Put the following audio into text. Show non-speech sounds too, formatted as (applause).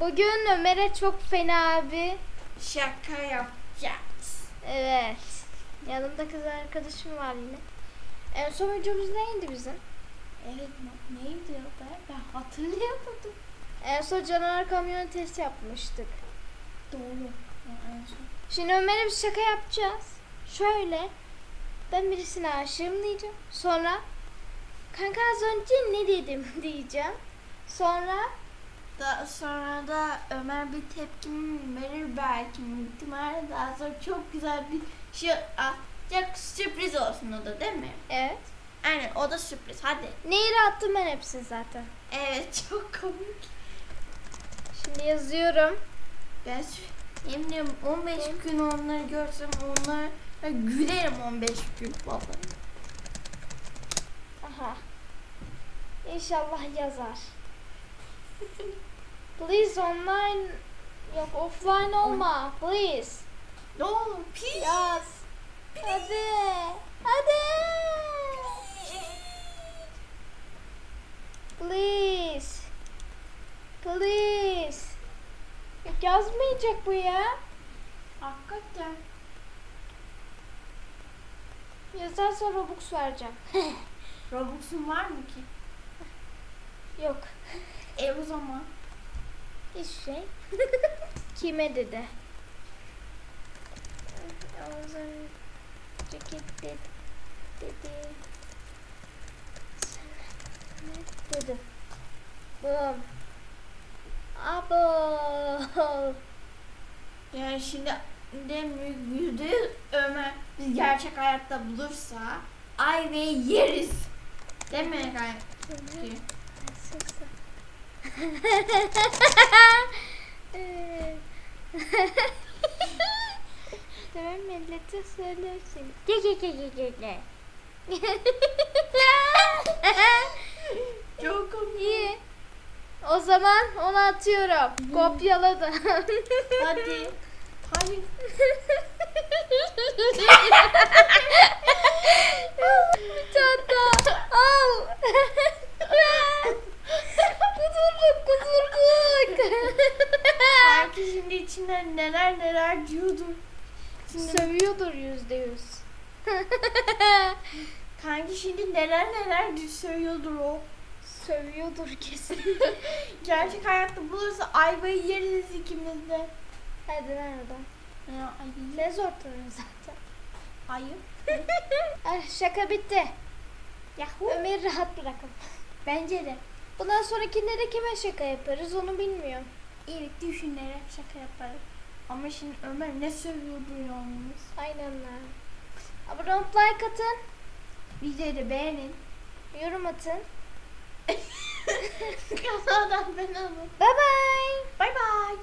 Bugün Ömer'e çok fena bir Şaka yapacağız. evet. Yanımda kız arkadaşım var yine. En son videomuz neydi bizim? Evet neydi ya ben? Ben hatırlayamadım. En son canavar kamyon testi yapmıştık. Doğru. Ya, en son. Şimdi Ömer'e bir şaka yapacağız. Şöyle. Ben birisine aşığım diyeceğim. Sonra kanka az önce ne dedim (laughs) diyeceğim. Sonra Daha sonra da Ömer bir tepkimi verir belki ihtimalle daha sonra çok güzel bir şey atacak sürpriz olsun o da değil mi? evet. Aynen o da sürpriz hadi. Nehire attım ben hepsini zaten. Evet (laughs) çok komik. Şimdi yazıyorum. Ben yemin ediyorum 15 gün onları görsem onlar gülerim 15 gün vallahi. Aha. İnşallah yazar. (laughs) Please online yok offline olma. Please. Olur pis. Yaz. Hadi. Hadi. Please. Please. Yok yazmayacak bu ya. Hakikaten. Yazarsa Robux vereceğim. (laughs) Robux'un var mı ki? Yok. E o zaman. Hiçbir şey. (laughs) Kime dedi? Ağzın ceket dedi. dedi. Ne dedi? Bum. Abo. (laughs) Yani şimdi de yüzde yüz Ömer biz gerçek hayatta bulursa ay ve yeriz. Değil mi kanki? (laughs) tamam millete söylersin. Ge ge ge ge ge ge. (laughs) Çok komik. İyi. O zaman onu atıyorum. Kopyaladım. Hadi. (laughs) Hadi. Bir tane daha. Al. kudurduk kudurduk. Belki şimdi içinden neler neler diyordur. Şimdi Sövüyordur yüzde yüz. (laughs) kanki şimdi neler neler söylüyordur o. Sövüyordur kesin. (laughs) Gerçek hayatta bulursa ayvayı yeriz ikimiz de. Hadi nerede? Ya, Ne zor zaten. hayır. (laughs) Ah, şaka bitti. Yahoo. Ömer'i rahat bırakın. Bence de. Bundan sonrakinde kime şaka yaparız onu bilmiyorum. Evet düşünerek şaka yaparım. Ama şimdi Ömer ne söylüyordur yalnız. Aynen lan. Abone olup like atın. Videoyu beğenin. Yorum atın. (laughs) Kazadan ben alın. Bye bye. Bay bay.